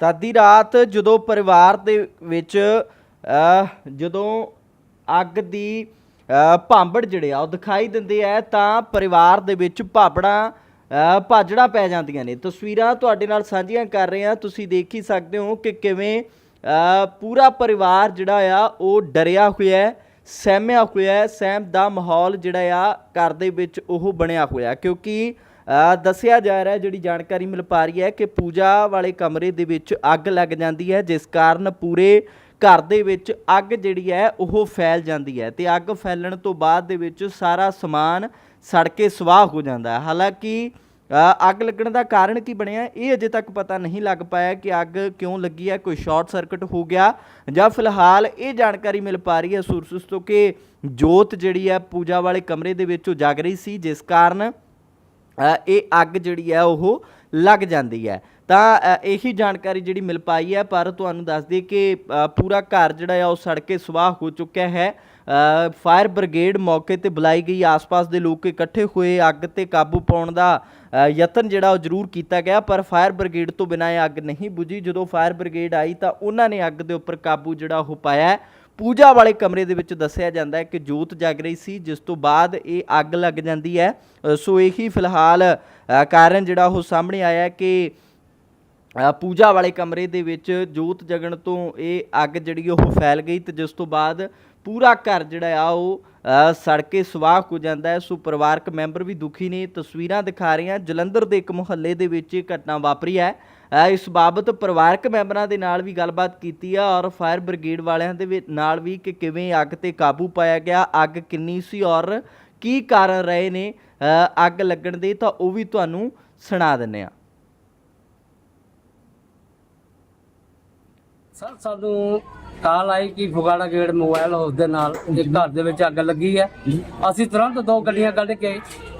ਤਾਂ ਅੱਧੀ ਰਾਤ ਜਦੋਂ ਪਰਿਵਾਰ ਦੇ ਵਿੱਚ ਜਦੋਂ ਅੱਗ ਦੀ ਭਾਂਬੜ ਜਿਹੜੇ ਆ ਉਹ ਦਿਖਾਈ ਦਿੰਦੇ ਆ ਤਾਂ ਪਰਿਵਾਰ ਦੇ ਵਿੱਚ ਭਾਬੜਾਂ ਅ, ਪੈ ਜਾਂਦੀਆਂ ਨੇ। ਤਸਵੀਰਾਂ ਤੁਹਾਡੇ ਨਾਲ ਸਾਂਝੀਆਂ ਕਰ ਰਹੇ ਹਾਂ। ਤੁਸੀਂ ਦੇਖ ਹੀ ਸਕਦੇ ਹੋ ਕਿ ਕਿਵੇਂ ਪੂਰਾ ਪਰਿਵਾਰ ਜਿਹੜਾ ਆ ਉਹ ਡਰਿਆ ਹੋਇਆ ਹੈ ਸਹਿਮਿਆ ਹੋਇਆ ਹੈ ਸਹਿਮ ਦਾ ਮਾਹੌਲ ਜਿਹੜਾ ਆ ਘਰ ਦੇ ਵਿੱਚ ਉਹ ਬਣਿਆ ਹੋਇਆ। ਕਿਉਂਕਿ ਦੱਸਿਆ ਜਾ ਰਿਹਾ ਜਿਹੜੀ ਜਾਣਕਾਰੀ ਮਿਲ ਪਾ ਰਹੀ ਹੈ ਕਿ ਪੂਜਾ ਵਾਲੇ ਕਮਰੇ ਦੇ ਵਿੱਚ ਅੱਗ ਲੱਗ ਜਾਂਦੀ ਹੈ, ਜਿਸ ਕਾਰਨ ਪੂਰੇ ਘਰ ਦੇ ਵਿੱਚ ਅੱਗ ਜਿਹੜੀ ਹੈ, ਉਹ ਫੈਲ ਜਾਂਦੀ ਹੈ ਤੇ ਅੱਗ ਫੈਲਣ ਤੋਂ ਬਾਅਦ ਦੇ ਵਿੱਚ ਸਾਰਾ ਸਮਾਨ ਸੜ ਕੇ ਸਵਾਹ ਹੋ ਜਾਂਦਾ ਹੈ। ਹਾਲਾਂਕਿ ਅੱਗ ਲੱਗਣ ਦਾ ਕਾਰਨ ਕੀ ਬਣਿਆ? ਇਹ ਅਜੇ ਤੱਕ ਪਤਾ ਨਹੀਂ ਲੱਗ ਪਾਇਆ ਕਿ ਅੱਗ ਕਿਉਂ ਲੱਗੀ ਹੈ, ਕੋਈ ਸ਼ਾਰਟ ਸਰਕਟ ਹੋ ਗਿਆ ਜਾਂ ਫਿਲਹਾਲ ਇਹ ਜਾਣਕਾਰੀ ਮਿਲ ਪਾ ਰਹੀ ਹੈ ਸੋਰਸਸ ਤੋਂ ਕਿ ਜੋਤ ਜਿਹੜੀ ਹੈ, ਪੂਜਾ ਵਾਲੇ ਕਮਰੇ ਦੇ ਵਿੱਚ ਉਹ ਜਗ ਰਹੀ ਸੀ, ਜਿਸ ਕਾਰਨ ਇਹ ਅੱਗ ਜਿਹੜੀ ਹੈ ਉਹ ਲੱਗ ਜਾਂਦੀ ਹੈ। ਤਾਂ ਇਹੀ ਜਾਣਕਾਰੀ ਜਿਹੜੀ ਮਿਲ ਪਾਈ ਹੈ, ਪਰ ਤੁਹਾਨੂੰ ਦੱਸ ਦਈਏ ਕਿ ਪੂਰਾ ਘਰ ਜਿਹੜਾ ਆ ਉਹ ਸੜ ਕੇ ਸਵਾਹ ਹੋ ਚੁੱਕਿਆ ਹੈ। ਫਾਇਰ ਬ੍ਰਿਗੇਡ ਮੌਕੇ ਤੇ ਬੁਲਾਈ ਗਈ। ਆਸ-ਪਾਸ ਦੇ ਲੋਕ ਇਕੱਠੇ ਹੋਏ ਅੱਗ ਤੇ ਕਾਬੂ ਪਾਉਣ ਦਾ ਯਤਨ ਜਿਹੜਾ ਉਹ ਜ਼ਰੂਰ ਕੀਤਾ ਗਿਆ, ਪਰ ਫਾਇਰ ਬ੍ਰਿਗੇਡ ਤੋਂ ਬਿਨਾਂ ਇਹ ਅੱਗ ਨਹੀਂ ਬੁਝੀ। ਜਦੋਂ ਫਾਇਰ ਬ੍ਰਿਗੇਡ ਆਈ ਤਾਂ ਉਹਨਾਂ ਨੇ ਅੱਗ ਦੇ ਉੱਪਰ ਕਾਬੂ ਜਿਹੜਾ ਉਹ ਪਾਇਆ ਪੂਜਾ ਵਾਲੇ ਕਮਰੇ ਦੇ ਵਿੱਚ ਦੱਸਿਆ ਜਾਂਦਾ ਹੈ ਕਿ ਜੋਤ ਜਗ ਰਹੀ ਸੀ, ਜਿਸ ਤੋਂ ਬਾਅਦ ਇਹ ਅੱਗ ਲੱਗ ਜਾਂਦੀ ਹੈ। ਸੋ ਇਹੀ ਫਿਲਹਾਲ ਕਾਰਨ ਜਿਹੜਾ ਉਹ ਸਾਹਮਣੇ ਆਇਆ ਹੈ ਕਿ ਪੂਜਾ ਵਾਲੇ ਕਮਰੇ ਦੇ ਵਿੱਚ ਜੋਤ ਜਗਣ ਤੋਂ ਇਹ ਅੱਗ ਜਿਹੜੀ ਉਹ ਫੈਲ ਗਈ ਤੇ ਜਿਸ ਤੋਂ ਬਾਅਦ ਪੂਰਾ ਘਰ ਜਿਹੜਾ ਆ ਉਹ ਸੜ ਕੇ ਸਵਾਹ ਹੋ ਜਾਂਦਾ ਹੈ। ਸੋ ਪਰਿਵਾਰਕ ਮੈਂਬਰ ਵੀ ਦੁਖੀ ਨੇ। ਤਸਵੀਰਾਂ ਦਿਖਾ ਰਹੀਆਂ ਜਲੰਧਰ ਦੇ ਇੱਕ ਮੁਹੱਲੇ ਦੇ ਵਿੱਚ ਇਹ ਘਟਨਾ ਵਾਪਰੀ ਹੈ। ਇਸ ਬਾਬਤ ਪਰਿਵਾਰਕ ਮੈਂਬਰਾਂ ਦੇ ਨਾਲ ਵੀ ਗੱਲਬਾਤ ਕੀਤੀ ਆ ਔਰ ਫਾਇਰ ਬ੍ਰਿਗੇਡ ਵਾਲਿਆਂ ਦੇ ਨਾਲ ਵੀ ਕਿ ਕਿਵੇਂ ਅੱਗ ਤੇ ਕਾਬੂ ਪਾਇਆ ਗਿਆ, ਅੱਗ ਕਿੰਨੀ ਸੀ ਔਰ ਕੀ ਕਾਰਨ ਰਹੇ ਨੇ? ਅੱਗ ਲੱਗਣ ਦੇ ਤਾਂ ਉਹ ਵੀ ਤੁਹਾਨੂੰ ਸੁਣਾ ਦਿੰਨੇ ਆ ਸਰ, ਸਾਨੂੰ ਕਾਲ ਆਈ ਕਿ ਫੁਗਾੜਾ ਗੇਟ ਮੋਬਾਈਲ ਹਾਊਸ ਦੇ ਨਾਲ ਇੱਕ ਘਰ ਦੇ ਵਿੱਚ ਅੱਗ ਲੱਗੀ ਹੈ। ਅਸੀਂ ਤੁਰੰਤ ਦੋ ਗੱਡੀਆਂ ਕੱਢ ਕੇ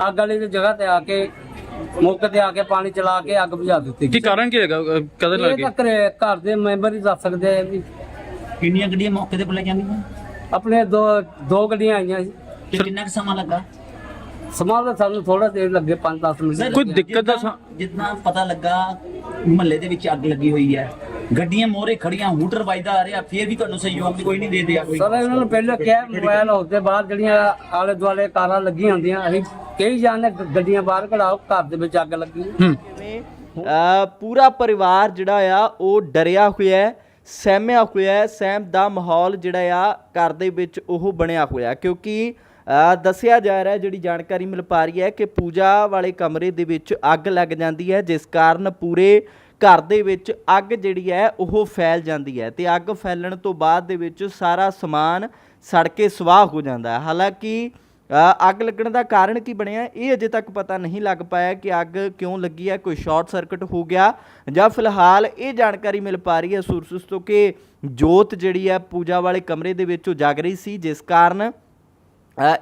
ਅੱਗ ਵਾਲੀ ਦੀ ਜਗ੍ਹਾ ਤੇ ਆ ਕੇ ਮੌਕੇ ਤੇ ਆ ਕੇ ਪਾਣੀ ਚਲਾ ਕੇ ਅੱਗ ਬੁਝਾ ਦਿੱਤੀ। ਕੀ ਕਾਰਨ ਕੀ ਹੈਗਾ? ਕਦੋਂ ਇਹ ਲੱਗੇ ਤਾਂ ਘਰੇ- ਘਰ ਦੇ ਮੈਂਬਰ ਹੀ ਦੱਸ ਸਕਦੇ ਆ ਵੀ ਕਿੰਨੀਆਂ ਗੱਡੀਆਂ ਮੌਕੇ ਤੇ ਬੁਲਾਈ ਜਾਂਦੀਆਂ ਆਪਣੇ ਦੋ ਦੋ ਗੱਡੀਆਂ ਆਈਆਂ ਸੀ ਕਿੰਨਾ ਕੁ ਸਮਾਂ ਲੱਗਾ? ਸਮਾਂ ਤਾਂ ਸਾਨੂੰ ਥੋੜਾ ਦੇਰ ਲੱਗੇ 5-10 ਮਿੰਟ ਕੋਈ। ਦਿੱਕਤ ਦਾ ਜਿੰਨਾ ਪਤਾ ਲੱਗਾ ਮਹੱਲੇ ਦੇ ਵਿੱਚ ਅੱਗ ਲੱਗੀ ਹੋਈ ਹੈ। ਗੱਡੀਆਂ ਮੋਰੇ ਖੜੀਆਂ ਹੂਟਰ ਵੱਜਦਾ ਆ ਰਿਹਾ ਫੇਰ ਵੀ ਤੁਹਾਨੂੰ ਸਹਿਯੋਗ ਦੀ ਕੋਈ ਨਹੀਂ ਦੇ ਦਿਆ ਕੋਈ। ਸਰ ਇਹਨਾਂ ਨੂੰ ਪਹਿਲਾਂ ਕਿਹਾ ਮੋਬਾਈਲ ਹਾਊਸ ਦੇ ਬਾਹਰ ਜਿਹੜੀਆਂ ਆਲੇ ਦੁਆਲੇ ਕਾਰਾਂ ਲੱਗੀਆਂ ਹੁੰਦੀਆਂ ਅਸੀਂ ਕਈ ਜਾਣੇ ਗੱਡੀਆਂ ਬਾਹਰ ਕਢਾਓ ਘਰ ਦੇ ਵਿੱਚ ਅੱਗ ਲੱਗੀ। ਪੂਰਾ ਪਰਿਵਾਰ ਜਿਹੜਾ ਆ ਉਹ ਡਰਿਆ ਹੋਇਆ ਹੈ ਸਹਿਮਿਆ ਹੋਇਆ ਹੈ ਸਹਿਮ ਦਾ ਮਾਹੌਲ ਜਿਹੜਾ ਆ ਘਰ ਦੇ ਵਿੱਚ ਉਹ ਬਣਿਆ ਹੋਇਆ ਕਿਉਂਕਿ ਦੱਸਿਆ ਜਾ ਰਿਹਾ ਜਿਹੜੀ ਜਾਣਕਾਰੀ ਮਿਲ ਪਾ ਰਹੀ ਹੈ ਕਿ ਪੂਜਾ ਵਾਲੇ ਕਮਰੇ ਦੇ ਵਿੱਚ ਅੱਗ ਲੱਗ ਜਾਂਦੀ ਹੈ ਜਿਸ ਕਾਰਨ ਪੂਰੇ ਘਰ ਦੇ ਵਿੱਚ ਅੱਗ ਜਿਹੜੀ ਹੈ, ਉਹ ਫੈਲ ਜਾਂਦੀ ਹੈ ਤੇ ਅੱਗ ਫੈਲਣ ਤੋਂ ਬਾਅਦ ਦੇ ਵਿੱਚ ਸਾਰਾ ਸਮਾਨ ਸੜ ਕੇ ਸਵਾਹ ਹੋ ਜਾਂਦਾ ਹੈ। ਹਾਲਾਂਕਿ ਅੱਗ ਲੱਗਣ ਦਾ ਕਾਰਨ ਕੀ ਬਣਿਆ? ਇਹ ਅਜੇ ਤੱਕ ਪਤਾ ਨਹੀਂ ਲੱਗ ਪਾਇਆ ਕਿ ਅੱਗ ਕਿਉਂ ਲੱਗੀ ਹੈ। ਕੋਈ ਸ਼ਾਰਟ ਸਰਕਟ ਹੋ ਗਿਆ ਜਾਂ ਫਿਲਹਾਲ ਇਹ ਜਾਣਕਾਰੀ ਮਿਲ ਪਾ ਰਹੀ ਹੈ ਸੋਰਸਸ ਤੋਂ ਕਿ ਜੋਤ ਜਿਹੜੀ ਹੈ, ਪੂਜਾ ਵਾਲੇ ਕਮਰੇ ਦੇ ਵਿੱਚ ਉਹ ਜਗ ਰਹੀ ਸੀ, ਜਿਸ ਕਾਰਨ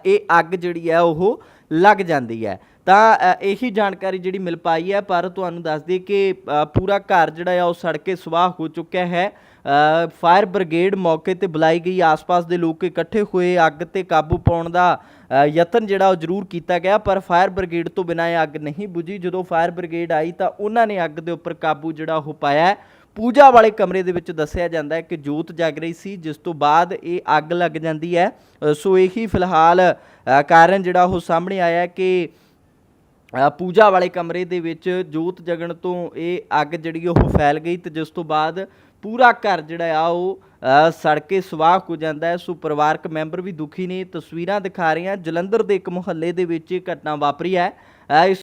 ਇਹ ਅੱਗ ਜਿਹੜੀ ਹੈ, ਉਹ ਲੱਗ ਜਾਂਦੀ ਹੈ। ਤਾਂ ਇਹੀ ਜਾਣਕਾਰੀ ਜਿਹੜੀ ਮਿਲ ਪਾਈ ਹੈ, ਪਰ ਤੁਹਾਨੂੰ ਦੱਸ ਦਈਏ ਕਿ ਪੂਰਾ ਘਰ ਜਿਹੜਾ ਆ, ਉਹ ਸੜ ਕੇ ਸਵਾਹ ਹੋ ਚੁੱਕਿਆ ਹੈ। ਫਾਇਰ ਬ੍ਰਿਗੇਡ ਮੌਕੇ ਤੇ ਬੁਲਾਈ ਗਈ। ਆਸ-ਪਾਸ ਦੇ ਲੋਕ ਇਕੱਠੇ ਹੋਏ, ਅੱਗ ਤੇ ਕਾਬੂ ਪਾਉਣ ਦਾ ਯਤਨ ਜਿਹੜਾ ਉਹ ਜ਼ਰੂਰ ਕੀਤਾ ਗਿਆ, ਪਰ ਫਾਇਰ ਬ੍ਰਿਗੇਡ ਤੋਂ ਬਿਨਾਂ ਇਹ ਅੱਗ ਨਹੀਂ ਬੁਝੀ। ਜਦੋਂ ਫਾਇਰ ਬ੍ਰਿਗੇਡ ਆਈ ਤਾਂ ਉਹਨਾਂ ਨੇ ਅੱਗ ਦੇ ਉੱਪਰ ਕਾਬੂ ਜਿਹੜਾ ਉਹ ਪਾਇਆ ਪੂਜਾ ਵਾਲੇ ਕਮਰੇ ਦੇ ਵਿੱਚ ਦੱਸਿਆ ਜਾਂਦਾ ਹੈ ਕਿ ਜੋਤ ਜਗ ਰਹੀ ਸੀ, ਜਿਸ ਤੋਂ ਬਾਅਦ ਇਹ ਅੱਗ ਲੱਗ ਜਾਂਦੀ ਹੈ। ਸੋ ਇਹੀ ਫਿਲਹਾਲ ਕਾਰਨ ਜਿਹੜਾ ਉਹ ਸਾਹਮਣੇ ਆਇਆ ਹੈ ਕਿ ਪੂਜਾ ਵਾਲੇ ਕਮਰੇ ਦੇ ਵਿੱਚ ਜੋਤ ਜਗਣ ਤੋਂ ਇਹ ਅੱਗ ਜਿਹੜੀ ਉਹ ਫੈਲ ਗਈ ਤੇ ਜਿਸ ਤੋਂ ਬਾਅਦ ਪੂਰਾ ਘਰ ਜਿਹੜਾ ਆ ਉਹ ਸੜ ਕੇ ਸਵਾਹ ਹੋ ਜਾਂਦਾ ਹੈ। ਸੋ ਪਰਿਵਾਰਕ ਮੈਂਬਰ ਵੀ ਦੁਖੀ ਨੇ, ਤਸਵੀਰਾਂ ਦਿਖਾ ਰਹੇ ਰਹੀਆਂ ਜਲੰਧਰ ਦੇ ਇੱਕ ਮੁਹੱਲੇ ਦੇ ਵਿੱਚ ਇਹ ਘਟਨਾ ਵਾਪਰੀ ਹੈ। ਇਸ